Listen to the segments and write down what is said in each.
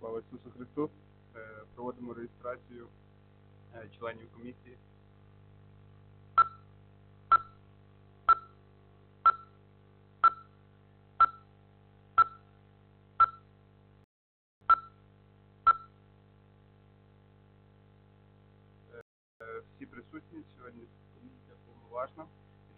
Слава Ісусу Христу. Е, Проводимо реєстрацію е, членів комісії. Е, Всі присутні сьогодні комісія повноважна.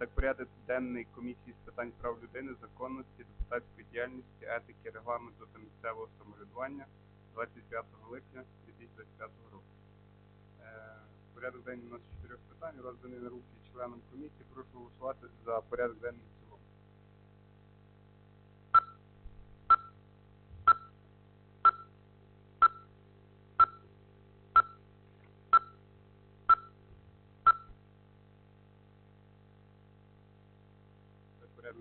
Так порядок денний комісії з питань прав людини, законності, депутатської діяльності, етики, регламенту та місцевого самоврядування 25 липня 2025 року. Е, Порядок денний у нас чотирьох питань, розданий на руки членам комісії. Прошу голосувати за порядок денний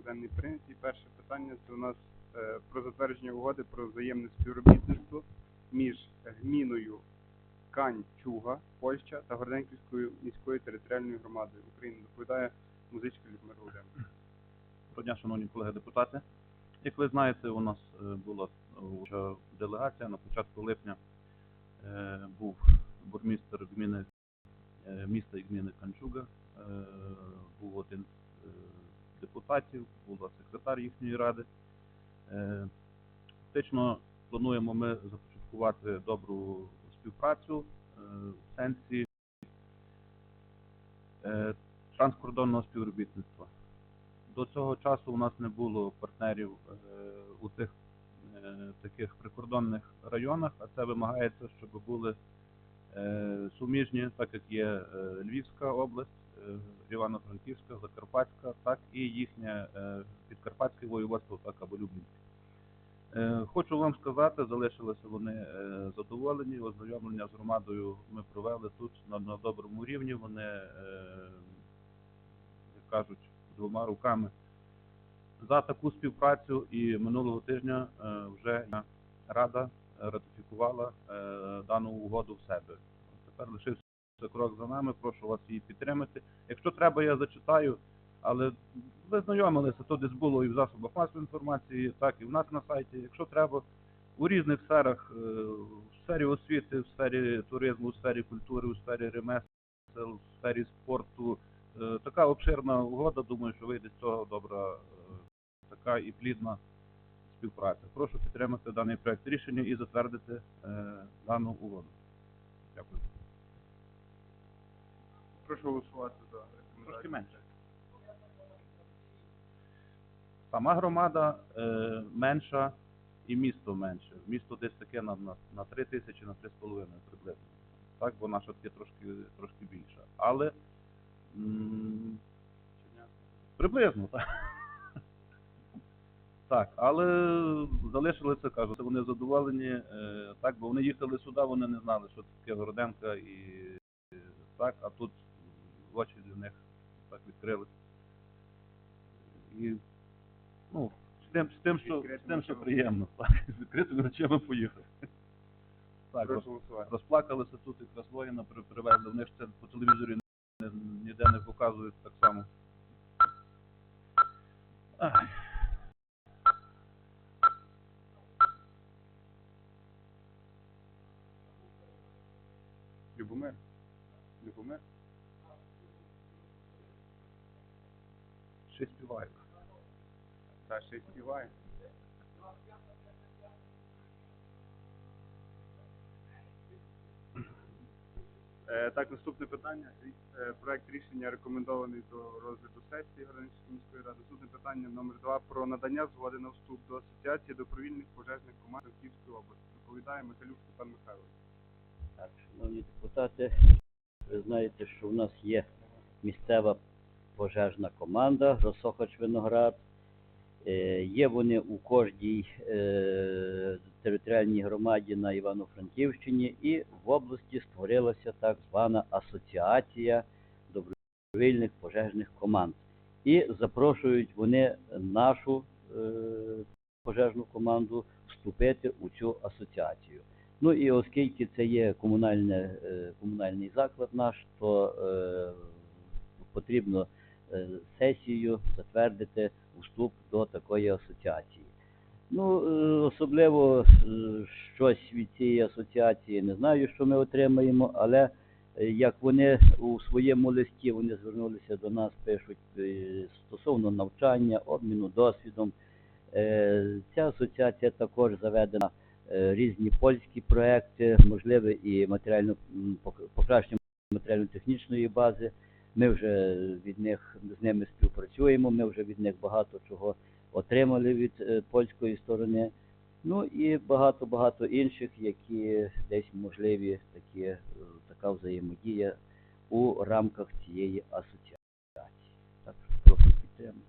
денний прийнятий. Перше питання це у нас е, про затвердження угоди про взаємне співробітництво між гміною Канчуга, Польща та Горденківською міською територіальною громадою України. Доповідає музичка Людмила Володимирівна. Доброго дня, шановні колеги депутати. Як ви знаєте, у нас е, була е, делегація на початку липня. Був бурмістр гміни міста і гміни Канчуга, був один депутатів, була секретар їхньої ради. Е, Фактично плануємо ми започаткувати добру співпрацю е, в сенсі е, транскордонного співробітництва. До цього часу у нас не було партнерів у тих таких прикордонних районах, а це вимагається, щоб були суміжні, так як є Львівська область, Івано-Франківська, Закарпатська, так і їхнє е, Підкарпатське воєводство, так або Люблінське. Е, Хочу вам сказати, залишилися вони е, задоволені. Ознайомлення з громадою ми провели тут на, на доброму рівні. Вони, як кажуть, двома руками за таку співпрацю. І минулого тижня вже Рада ратифікувала дану угоду в себе. Тепер лишився крок за нами. Прошу вас її підтримати. Якщо треба, я зачитаю. Але ви знайомилися, то десь було і в засобах масової інформації, так і в нас на сайті. Якщо треба, у різних сферах, е, в сфері освіти, в сфері туризму, в сфері культури, у сфері ремесел, в сфері спорту. Е, Така обширна угода, думаю, що вийде з цього добра, е, така і плідна співпраця. Прошу підтримати даний проект рішення і затвердити дану угоду. Дякую. Прошу голосувати за рекомендацію. Трошки менше. Сама громада е, менша і місто менше. Місто десь таке на, на, на 3 тисячі, на 3,5 приблизно. Так, бо наша таке трошки, трошки більша. Але приблизно, так. Так, але залишилися, кажу, вони задоволені, е, так, бо вони їхали сюди, вони не знали, що таке Городенка і е, так, а тут очі для них так відкрились. І ну, з тим, з тим, що, з тим, що приємно. Так, з відкритими речами поїхав. Так, роз, розплакалися тут воїна при- привезли. В них це по телевізорі ніде не показують так само. Ще співають. Та ще й співає. Е, Так, наступне питання. Е, Проект рішення рекомендований до розгляду сесії Городницької міської ради. Наступне питання номер два про надання згоди на вступ до Асоціації добровільних пожежних команд Київської області. Доповідає Михайлюк Степан Михайлович. Так, шановні депутати, ви знаєте, що в нас є місцева пожежна команда Росохач Виноград. Е, Є вони у кожній е, територіальній громаді на Івано-Франківщині і в області створилася так звана асоціація добровільних пожежних команд. І запрошують вони нашу е, пожежну команду вступити у цю асоціацію. Ну і оскільки це є комунальне, комунальний заклад наш, то е, потрібно сесією затвердити вступ до такої асоціації. Ну, е, особливо е, щось від цієї асоціації не знаю, що ми отримаємо, але е, як вони у своєму листі вони звернулися до нас, пишуть е, стосовно навчання, обміну досвідом. Е, Ця асоціація також заведена е, різні польські проекти, можливе і матеріально покращення матеріально-технічної бази. Ми вже від них з ними співпрацюємо. Ми вже від них багато чого отримали від е, польської сторони. Ну і багато багато інших, які десь можливі такі е, така взаємодія у рамках цієї асоціації. Так що прошу підтримати.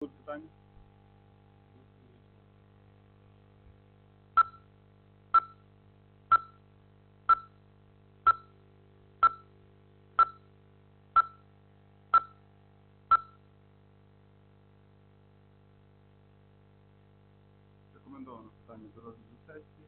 Будуть питання? Питання сесії.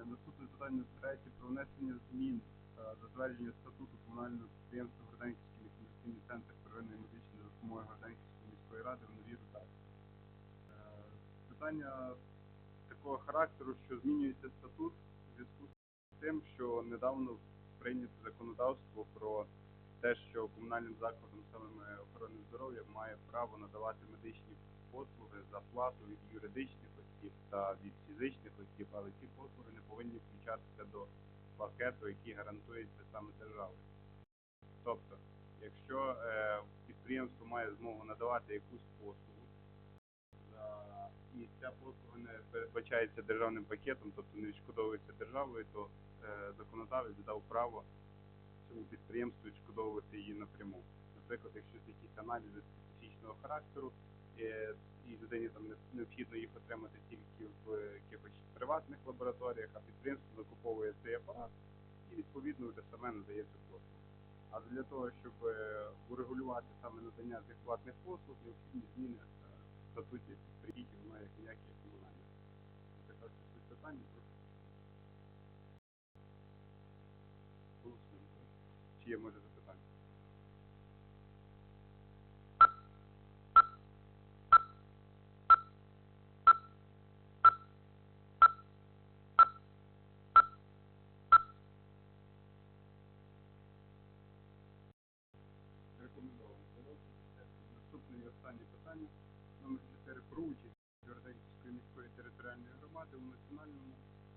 Е, Наступне питання третє про внесення змін та затвердження статуту комунального підприємства Городенківський інформаційний центр первинної медичної допомоги Городенківської міської ради в новій редакції. Е, Питання такого характеру, що змінюється статут у зв'язку з тим, що недавно прийнято законодавство про те, що комунальним закладам саме охорони здоров'я має право надавати медичні послуги за плату від юридичних осіб та від фізичних осіб, але ці послуги не повинні включатися до пакету, який гарантується саме державою. Тобто, якщо е, підприємство має змогу надавати якусь послугу, за- і ця послуга не передбачається державним пакетом, тобто не відшкодовується державою, то е, законодавець дав право цьому підприємству відшкодовувати її напряму. Наприклад, якщо якісь аналізи специфічного характеру, і людині там необхідно їх отримати тільки в е, якихось приватних лабораторіях, а підприємство закуповує цей апарат і відповідно те саме надає цю послугу. А для того, щоб е, урегулювати саме надання цих платних послуг, необхідні зміни е, в статуті підприємств, воно як ніякі комунальні. Це така питання. Чи є може запитання? Рекомендовано. Наступне і останнє питання. Номер 4 про участь Городенської міської територіальної у національному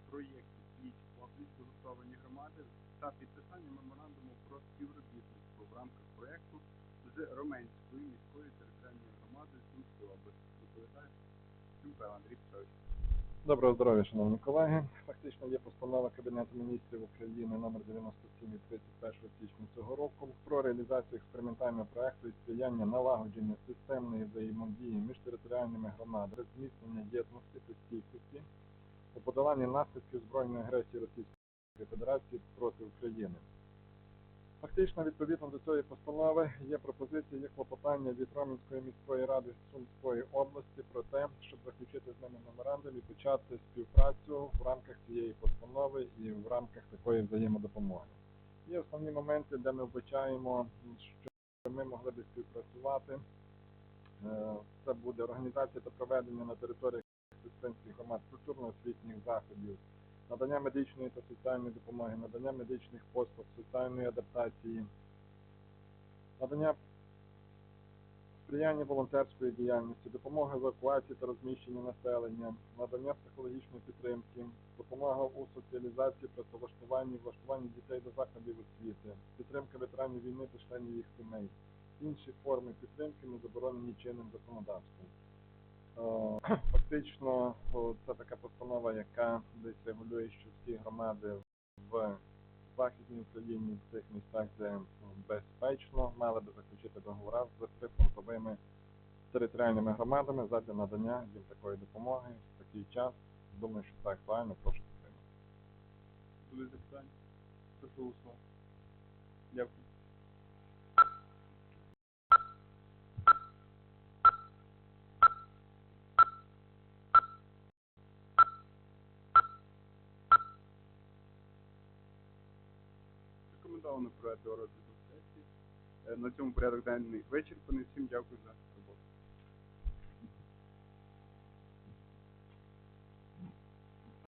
проєкті «Пліч опліч згуртовані громади та підписання меморандуму про співробітництво в рамках проєкту з Роменською міською територіальною громадою Сумської області. Доповідає Тюмпел Андрій Петрович. Доброго здоров'я, шановні колеги. Фактично є постанова Кабінету міністрів України номер 97 від 31 січня цього року про реалізацію експериментального проекту і сприяння налагодження системної взаємодії між територіальними громадами, зміцнення єдності у наслідків збройної агресії Російської Федерації проти України. Фактично, відповідно до цієї постанови є пропозиція, є клопотання від Ромінської міської ради Сумської області про те, щоб заключити з ними меморандум і почати співпрацю в рамках цієї постанови і в рамках такої взаємодопомоги. Є основні моменти, де ми вбачаємо, що ми могли би співпрацювати. Е, Це буде організація та проведення на території сестринських громад культурно-освітніх заходів, надання медичної та соціальної допомоги, надання медичних послуг, соціальної адаптації, надання сприяння волонтерської діяльності, допомога евакуації та розміщення населення, надання психологічної підтримки, допомога у соціалізації, працевлаштуванні, влаштуванні дітей до закладів освіти, підтримка ветеранів війни та членів їх сімей. Інші форми підтримки не заборонені чинним законодавством. Е, Фактично, це така постанова, яка десь регулює, що всі громади в Західній Україні, в тих місцях, де безпечно, мали би заключити договори з прифронтовими територіальними громадами задля надання їм такої допомоги в такий час. Думаю, що це актуально, прошу підтримати. Були запитання? Дякую. заплановано до розгляду сесії. Е, на цьому порядок денний вичерпаний. Всім дякую за.